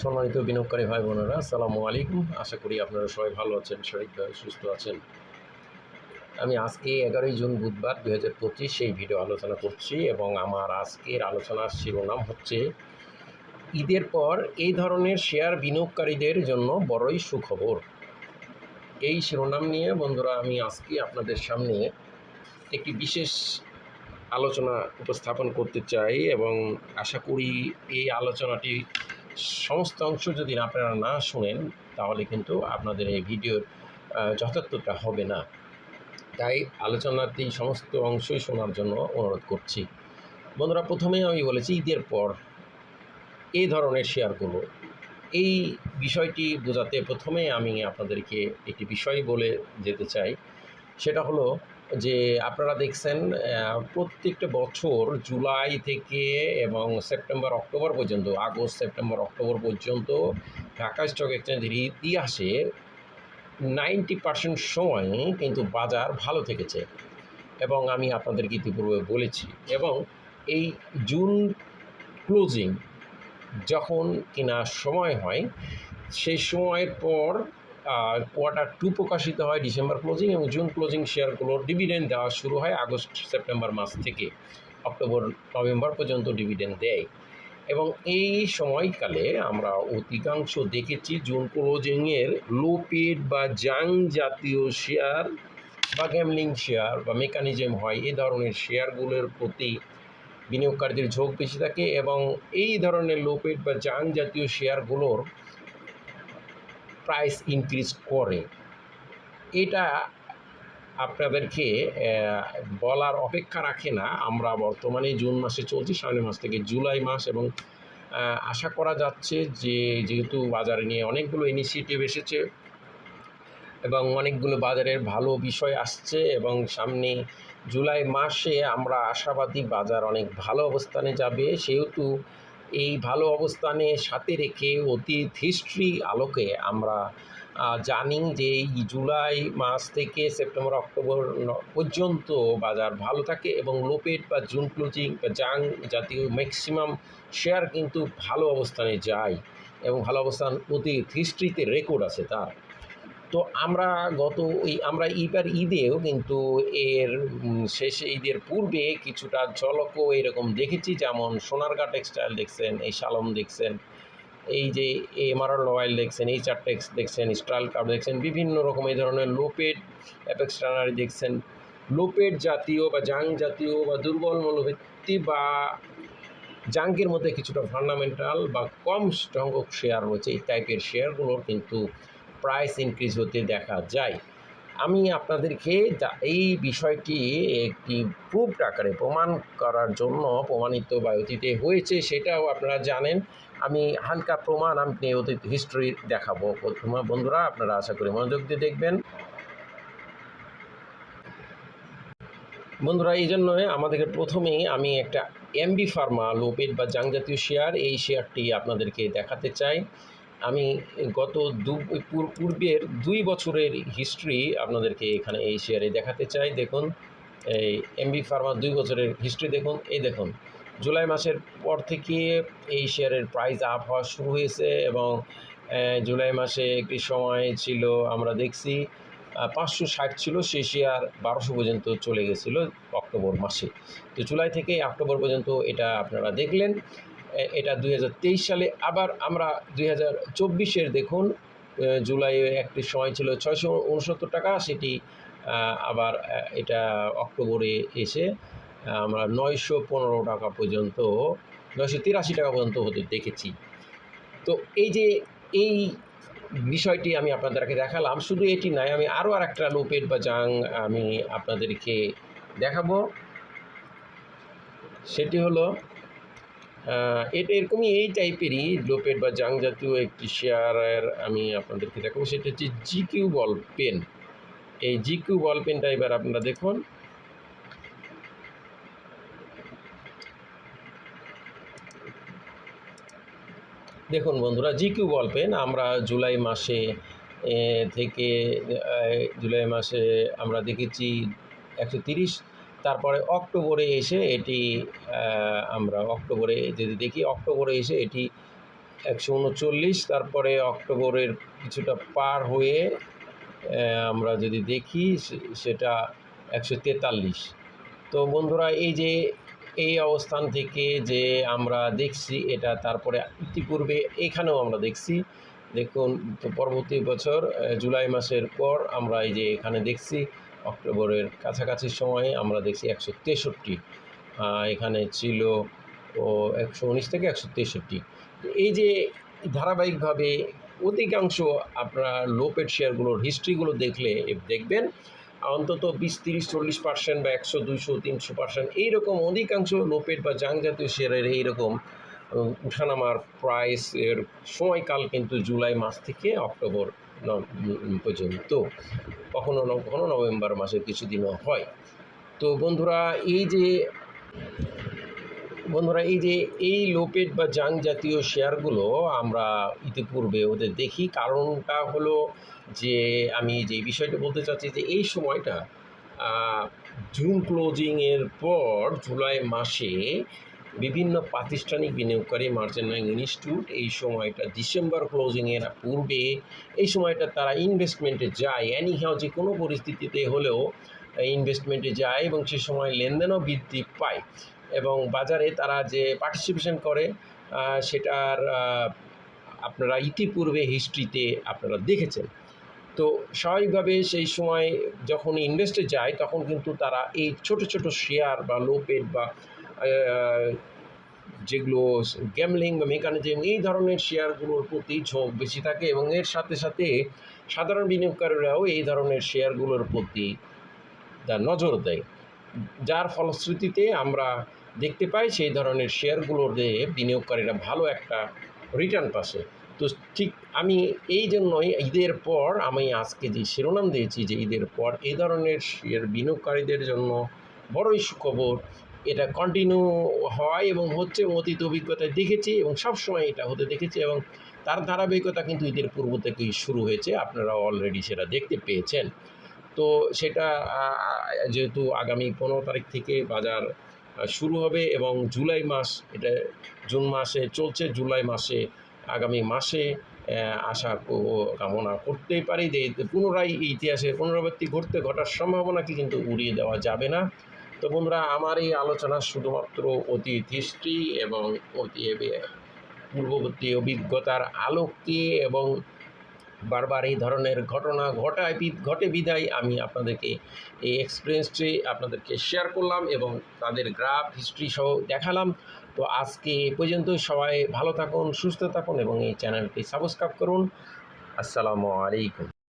সম্মানিত বিনিয়োগকারী ভাই বোনেরা আসসালামু আলাইকুম। আশা করি আপনারা সবাই ভালো আছেন শারীরিকভাবে সুস্থ আছেন। আমি আজকে এগারোই জুন বুধবার দু হাজার পঁচিশ সেই ভিডিও আলোচনা করছি এবং আমার আজকের আলোচনার শিরোনাম হচ্ছে, ঈদের পর এই ধরনের শেয়ার বিনিয়োগকারীদের জন্য বড়ই সুখবর। এই শিরোনাম নিয়ে বন্ধুরা, আমি আজকে আপনাদের সামনে একটি বিশেষ আলোচনা উপস্থাপন করতে চাই এবং আশা করি এই আলোচনাটি সমস্ত অংশ যদি আপনারা না শুনেন, তাহলে কিন্তু আপনাদের এই ভিডিওর যথার্থতা হবে না। তাই আলোচনাটি সমস্ত অংশই শোনার জন্য অনুরোধ করছি। বন্ধুরা প্রথমেই আমি বলেছি ঈদের পর এই ধরনের শেয়ারগুলো। এই বিষয়টি বোঝাতে প্রথমে আমি আপনাদেরকে একটি বিষয় বলে যেতে চাই। সেটা হলো যে আপনারা দেখছেন প্রত্যেকটা বছর জুলাই থেকে এবং সেপ্টেম্বর, অক্টোবর পর্যন্ত, আগস্ট, সেপ্টেম্বর, অক্টোবর পর্যন্ত ঢাকা স্টক এক্সচেঞ্জের ইতিহাসে নাইনটি পার্সেন্ট সময় কিন্তু বাজার ভালো থেকেছে এবং আমি আপনাদেরকে ইতিপূর্বে বলেছি। এবং এই জুন ক্লোজিং যখন কিনা সময় হয়, সেই সময়ের পর কোয়ার্টার টু প্রকাশিত হয় ডিসেম্বর ক্লোজিং এবং জুন ক্লোজিং শেয়ারগুলোর ডিভিডেন্ড দেওয়া শুরু হয় আগস্ট, সেপ্টেম্বর মাস থেকে। অক্টোবর, নভেম্বর পর্যন্ত ডিভিডেন্ড দেয়। এবং এই সময়কালে আমরা অধিকাংশ দেখেছি জুন ক্লোজিংয়ের লো পেড বা জাং জাতীয় শেয়ার বা গ্যামলিং শেয়ার বা মেকানিজম হয় এই ধরনের শেয়ারগুলোর প্রতি বিনিয়োগকারীদের ঝোঁক বেশি থাকে এবং এই ধরনের লো পেড বা জাং জাতীয় শেয়ারগুলোর প্রাইস ইনক্রিজ করে। এটা আপনাদেরকে বলার অপেক্ষা রাখে না। আমরা বর্তমানে জুন মাসে চলছি, সামনের মাস থেকে জুলাই মাস এবং আশা করা যাচ্ছে যে, যেহেতু বাজারে নিয়ে অনেকগুলো ইনিশিয়েটিভ এসেছে এবং অনেকগুলো বাজারের ভালো বিষয় আসছে এবং সামনে জুলাই মাসে আমরা আশাবাদী বাজার অনেক ভালো অবস্থানে যাবে। সেহেতু এই ভালো অবস্থানে সাথে রেখে অতীত হিস্ট্রি আলোকে আমরা জানি যে এই জুলাই মাস থেকে সেপ্টেম্বর, অক্টোবর পর্যন্ত বাজার ভালো থাকে এবং লোপেট বা জুন ক্লোজিং বা জাং জাতীয় ম্যাক্সিমাম শেয়ার কিন্তু ভালো অবস্থানে যায় এবং ভালো অবস্থান অতীত হিস্ট্রিতে রেকর্ড আছে তার। তো আমরা গত এই, আমরা এবার ঈদেও কিন্তু এর শেষে ঈদের পূর্বে কিছুটা ঝলকও এরকম দেখেছি, যেমন সোনারগাঁ টেক্সটাইল দেখছেন, এই শালম দেখছেন, এই যে এমআরএল অয়েল দেখছেন, এই চারটেক্স দেখছেন স্ট্রাল কাপ দেখছেন, বিভিন্ন রকম এই ধরনের লোপেড অ্যাপেক্স টানারি দেখছেন। লোপেড জাতীয় বা জাং জাতীয় বা দুর্বল মূল্যভিত্তি বা জাঙ্কের মধ্যে কিছুটা ফান্ডামেন্টাল বা কম সংখ্যক শেয়ার রয়েছে, এই টাইপের শেয়ারগুলোর কিন্তু প্রাইস ইনক্রিজ হতে দেখা যায়। আমি আপনাদেরকে এই বিষয়টি একটি প্রুফড আকারে প্রমাণ করার জন্য প্রমাণিত বা অতীতে হয়েছে সেটাও আপনারা জানেন। আমি হালকা প্রমাণ আপনি অতীত হিস্ট্রি দেখাবো। বন্ধুরা, আপনারা আশা করি মনোযোগ দিয়ে দেখবেন। বন্ধুরা, এই জন্যই আমাদেরকে প্রথমেই আমি একটা এমবি ফার্মা লোপেড বা জাংজাতীয় শেয়ার এই শেয়ারটি আপনাদেরকে দেখাতে চাই। আমি গত দু, পূর- পূর্বের দুই বছরের হিস্ট্রি আপনাদেরকে এখানে এই শেয়ারে দেখাতে চাই। দেখুন, এই এমবি ফার্মা দুই বছরের হিস্ট্রি দেখুন, এই দেখুন। জুলাই মাসের পর থেকে এই শেয়ারের প্রাইস আপ হওয়া শুরু হয়েছে এবং জুলাই মাসে একটি সময় ছিল, আমরা দেখছি পাঁচশো ষাট ছিল, সেই শেয়ার বারোশো পর্যন্ত চলে গেছিল অক্টোবর মাসে। তো জুলাই থেকে অক্টোবর পর্যন্ত এটা আপনারা দেখলেন। এটা দুই হাজার তেইশ সালে। আবার আমরা দুই হাজার চব্বিশের দেখুন আহ, জুলাইয়ে একটি সময় ছিল ছয়শো উনসত্তর টাকা সেটি আবার এটা অক্টোবরে এসে আমরা নয়শো পনেরো টাকা পর্যন্ত নয়শো তিরাশি টাকা পর্যন্ত হতে দেখেছি। তো এই যে এই বিষয়টি আমি আপনাদেরকে দেখালাম শুধু এটি নয় আমি আরও আর একটা লোপেট বা জাং আমি আপনাদেরকে দেখাবো। সেটি হলো এটা এরকমই এই টাইপেরই লোপেট বা জাং জাতীয় একটি শেয়ারের আমি আপনাদেরকে দেখাবো। সেটা হচ্ছে জিকিউ বল পেন এই জিকিউ বল পেনটা এবার আপনারা দেখুন। দেখুন বন্ধুরা জিকিউ বল পেন আমরা জুলাই মাসে থেকে জুলাই মাসে আমরা দেখেছি একশো তিরিশ তারপরে অক্টোবরে এসে এটি আমরা অক্টোবরে যদি দেখি, অক্টোবরে এসে এটি একশো উনচল্লিশ, তারপরে অক্টোবরের কিছুটা পার হয়ে আমরা যদি দেখি সেটা একশো তেতাল্লিশ। তো বন্ধুরা, এই যে, এই অবস্থান থেকে যে আমরা দেখছি এটা, তারপরে ইতিপূর্বে এখানেও আমরা দেখছি। দেখুন, তো পরবর্তী বছর জুলাই মাসের পর আমরা এই যে এখানে দেখছি অক্টোবরের কাছাকাছি সময়ে আমরা দেখছি একশো তেষট্টি এখানে ছিল, ও, একশো উনিশ থেকে একশো তেষট্টি। এই যে ধারাবাহিকভাবে অধিকাংশ আপনার লোপেড শেয়ারগুলোর হিস্ট্রিগুলো দেখলে, দেখবেন, অন্তত বিশ, তিরিশ, চল্লিশ পার্সেন্ট বা একশো, দুইশো, তিনশো পার্সেন্ট এইরকম অধিকাংশ লোপেড বা জাং জাতীয় শেয়ারের এইরকম উঠানামার প্রাইস এর সময়কাল কিন্তু জুলাই মাস থেকে অক্টোবর পর্যন্ত। কখনো কখনো নভেম্বর মাসের কিছুদিনও হয়। তো বন্ধুরা, এই যে বন্ধুরা, এই যে এই লোপেড বা জাং জাতীয় শেয়ারগুলো আমরা ইতিপূর্বে ওদের দেখি। কারণটা হলো যে আমি যে বিষয়টা বলতে চাচ্ছি যে এই সময়টা জুন ক্লোজিংয়ের পর জুলাই মাসে বিভিন্ন প্রাতিষ্ঠানিক বিনিয়োগকারী মার্চেন্ট ব্যাংক ইনস্টিটিউট। এই সময়টা ডিসেম্বর ক্লোজিংয়ের পূর্বে, এই সময়টা তারা ইনভেস্টমেন্টে যায়। অ্যানি অ্যানিহাও যে কোনো পরিস্থিতিতে হলেও ইনভেস্টমেন্টে যায় এবং সে সময় লেনদেনও বৃদ্ধি পায়। এবং বাজারে তারা যে পার্টিসিপেশন করে সেটার আপনারা ইতিপূর্বে হিস্ট্রিতে আপনারা দেখেছেন। তো স্বাভাবিকভাবে সেই সময় যখন ইনভেস্টে যায়, তখন কিন্তু তারা এই ছোট ছোট শেয়ার বা লো পেড বা যেগুলো গ্যামলিং বা মেকানিজম এই ধরনের শেয়ারগুলোর প্রতি ঝোঁক বেশি থাকে এবং এর সাথে সাথে সাধারণ বিনিয়োগকারীরাও এই ধরনের শেয়ারগুলোর প্রতি নজর দেয়। যার ফলশ্রুতিতে আমরা দেখতে পাই সেই ধরনের শেয়ারগুলোতে বিনিয়োগকারীরা ভালো একটা রিটার্ন পাচ্ছে। তো ঠিক আমি এই জন্যই ঈদের পর আমি আজকে যে শিরোনাম দিয়েছি যে ঈদের পর এই ধরনের শেয়ার বিনিয়োগকারীদের জন্য বড়ই সুখবর এটা কন্টিনিউ হয় এবং হচ্ছে অতীত অভিজ্ঞতায় দেখেছি এবং সবসময় এটা হতে দেখেছি এবং তার ধারাবাহিকতা কিন্তু ঈদের পূর্ব থেকেই শুরু হয়েছে। আপনারা অলরেডি সেটা দেখতে পেয়েছেন। তো সেটা যেহেতু আগামী পনেরো তারিখ থেকে বাজার শুরু হবে এবং জুলাই মাস, এটা জুন মাসে চলছে, জুলাই মাসে, আগামী মাসে আশা কামনা করতেই পারি যে পুনরায় ইতিহাসের পুনরাবৃত্তি ঘটতে ঘটার সম্ভাবনাকে কিন্তু উড়িয়ে দেওয়া যাবে না। তো বন্ধুরা, আমার এই আলোচনা শুধুমাত্র অতীত হিস্ট্রি এবং অতি পূর্ববর্তী অভিজ্ঞতার আলোক দিয়ে এবং বারবার এই ধরনের ঘটনা ঘটায় ঘটে বিদায় আমি আপনাদেরকে এই এক্সপিরিয়েন্সটি আপনাদেরকে শেয়ার করলাম এবং তাদের গ্রাফ হিস্ট্রি সহ দেখালাম। তো আজকে এ পর্যন্ত সবাই ভালো থাকুন, সুস্থ থাকুন এবং এই চ্যানেলটি সাবস্ক্রাইব করুন। আসসালামু আলাইকুম।